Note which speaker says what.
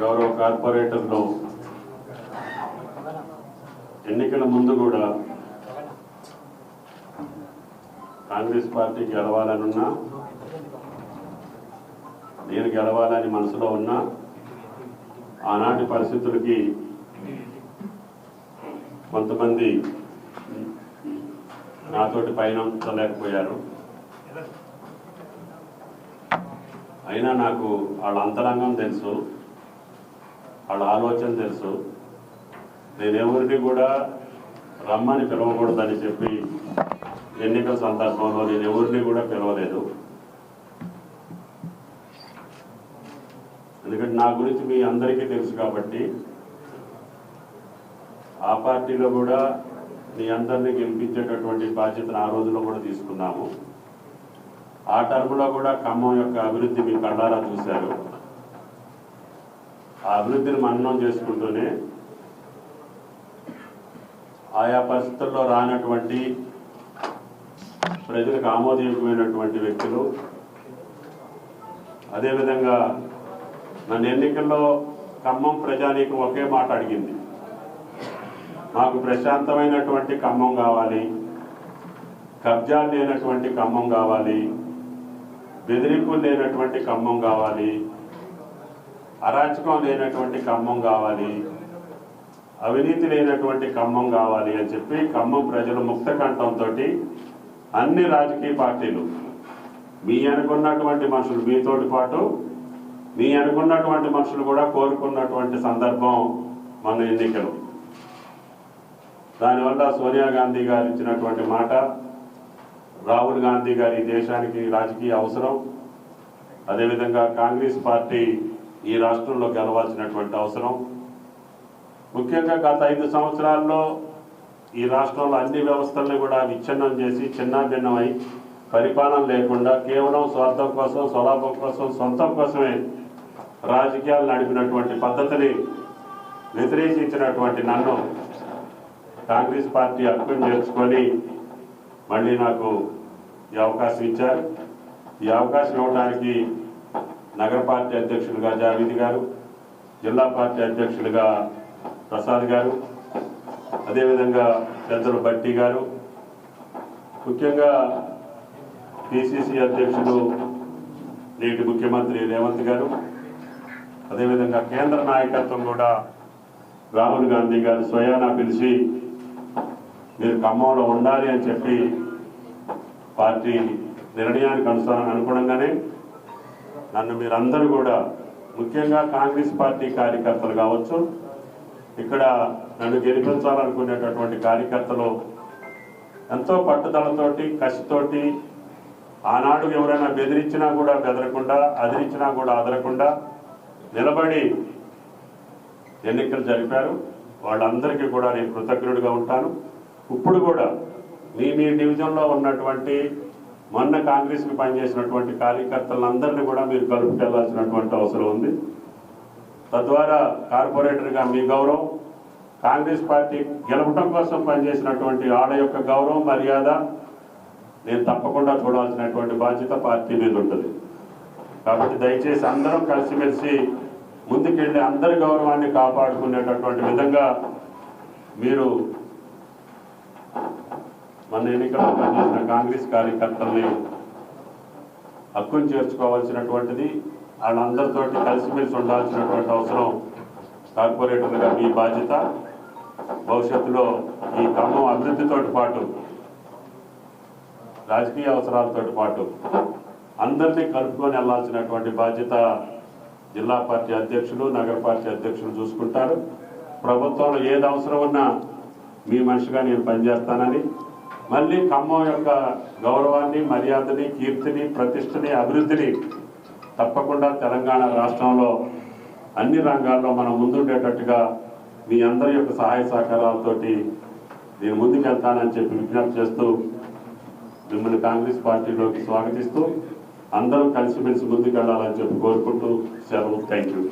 Speaker 1: గౌరవ కార్పొరేటర్లు ఎన్నికల ముందు కూడా కాంగ్రెస్ పార్టీ గెలవాలనున్నా నేను గెలవాలని మనసులో ఉన్నా ఆనాటి పరిస్థితులకి కొంతమంది నాతోటి పయనించలేకపోయారు అయినా నాకు వాళ్ళ అంతరంగం తెలుసు. వాళ్ళ ఆలోచన తెలుసు. నేను ఎవరిని కూడా రమ్మని పిలవకూడదని చెప్పి ఎన్నికల సందర్భంలో నేను ఎవరిని కూడా పిలవలేదు. ఎందుకంటే నా గురించి మీ అందరికీ తెలుసు కాబట్టి ఆ పార్టీలో కూడా మీ అందరినీ గెలిపించేటటువంటి బాధ్యతను ఆ రోజుల్లో కూడా తీసుకున్నాము. ఆ టర్మ్లో కూడా ఖమ్మం యొక్క అభివృద్ధి మీ కళ్ళారా చూశారు. ఆ అభివృద్ధిని మననం చేసుకుంటూనే ఆయా పరిస్థితుల్లో రానటువంటి ప్రజలకు ఆమోదయోగ్యమైనటువంటి వ్యక్తులు. అదేవిధంగా నన్ను ఎన్నికల్లో ఖమ్మం ప్రజానీకం ఒకే మాట అడిగింది. మాకు ప్రశాంతమైనటువంటి ఖమ్మం కావాలి కబ్జా లేనటువంటి ఖమ్మం కావాలి బెదిరింపులు లేనటువంటి ఖమ్మం కావాలి అరాచకం లేనటువంటి ఖమ్మం కావాలి అవినీతి లేనటువంటి ఖమ్మం కావాలి అని చెప్పి ఖమ్మం ప్రజలు ముక్త కంఠంతో అన్ని రాజకీయ పార్టీలు మీ అనుకున్నటువంటి మనుషులు మీతోటి పాటు మీ అనుకున్నటువంటి మనుషులు కూడా కోరుకున్నటువంటి సందర్భం మన ఎన్నికలు. దానివల్ల సోనియా గాంధీ గారు ఇచ్చినటువంటి మాట రాహుల్ గాంధీ గారి దేశానికి రాజకీయ అవసరం. అదేవిధంగా కాంగ్రెస్ పార్టీ ఈ రాష్ట్రంలో గెలవాల్సినటువంటి అవసరం. ముఖ్యంగా గత ఐదు సంవత్సరాల్లో ఈ రాష్ట్రంలో అన్ని వ్యవస్థల్ని కూడా విచ్ఛిన్నం చేసి చిన్నాభిన్నమై పరిపాలన లేకుండా కేవలం స్వార్థం కోసం స్వలాభం కోసం సొంతం కోసమే రాజకీయాలు నడిపినటువంటి పద్ధతిని వ్యతిరేకించినటువంటి నన్ను కాంగ్రెస్ పార్టీ అర్థం చేసుకొని మళ్ళీ నాకు ఈ అవకాశం ఇచ్చారు. ఈ అవకాశం ఇవ్వడానికి నగర పార్టీ అధ్యక్షులుగా జావీద్ గారు జిల్లా పార్టీ అధ్యక్షులుగా ప్రసాద్ గారు అదేవిధంగా పెద్దలు బట్టి గారు ముఖ్యంగా పిసిసి అధ్యక్షుడు నేటి ముఖ్యమంత్రి రేవంత్ గారు అదేవిధంగా కేంద్ర నాయకత్వం కూడా రాహుల్ గాంధీ గారు స్వయానా పిలిచి మీరు ఖమ్మంలో ఉండాలి అని చెప్పి పార్టీ నిర్ణయానికి అనుసారం అనుగుణంగానే నన్ను మీరందరూ కూడా ముఖ్యంగా కాంగ్రెస్ పార్టీ కార్యకర్తలు కావచ్చు ఇక్కడ నన్ను గెలిపించాలనుకునేటటువంటి కార్యకర్తలు ఎంతో పట్టుదలతోటి కసితోటి ఆనాడు ఎవరైనా బెదిరించినా కూడా బెదరకుండా అదిరించినా కూడా అదరకుండా నిలబడి ఎన్నికలు జరిపారు. వాళ్ళందరికీ కూడా నేను కృతజ్ఞుడిగా ఉంటాను. ఇప్పుడు కూడా మీ మీ డివిజన్లో ఉన్నటువంటి మొన్న కాంగ్రెస్కి పనిచేసినటువంటి కార్యకర్తలందరినీ కూడా మీరు కలుపుకెళ్ళాల్సినటువంటి అవసరం ఉంది. తద్వారా కార్పొరేటర్గా మీ గౌరవం కాంగ్రెస్ పార్టీ గెలవటం కోసం పనిచేసినటువంటి ఆడ యొక్క గౌరవం మర్యాద నేను తప్పకుండా చూడాల్సినటువంటి బాధ్యత పార్టీ మీద ఉంటుంది. కాబట్టి దయచేసి అందరం కలిసిమెలిసి ముందుకెళ్ళి అందరి గౌరవాన్ని కాపాడుకునేటటువంటి విధంగా మీరు మన ఎన్నికల్లో పనిచేసిన కాంగ్రెస్ కార్యకర్తల్ని హక్కును చేర్చుకోవాల్సినటువంటిది వాళ్ళందరితోటి కలిసిమెలిసి ఉండాల్సినటువంటి అవసరం కార్పొరేటర్గా మీ బాధ్యత. భవిష్యత్తులో ఈ ఖమ్మం అభివృద్ధితో పాటు రాజకీయ అవసరాలతో పాటు అందరినీ కలుపుకొని వెళ్ళాల్సినటువంటి బాధ్యత జిల్లా పార్టీ అధ్యక్షులు నగర పార్టీ అధ్యక్షులు చూసుకుంటారు. ప్రభుత్వంలో ఏది అవసరం ఉన్నా మీ మనిషిగా నేను పనిచేస్తానని మళ్ళీ ఖమ్మం యొక్క గౌరవాన్ని మర్యాదని కీర్తిని ప్రతిష్టని అభివృద్ధిని తప్పకుండా తెలంగాణ రాష్ట్రంలో అన్ని రంగాల్లో మనం ముందుండేటట్టుగా మీ అందరి యొక్క సహాయ సహకారాలతోటి నేను ముందుకెళ్తానని చెప్పి విజ్ఞప్తి చేస్తూ మిమ్మల్ని కాంగ్రెస్ పార్టీలోకి స్వాగతిస్తూ అందరూ కలిసిమెలిసి ముందుకెళ్ళాలని చెప్పి కోరుకుంటూ సెలవు. Thank you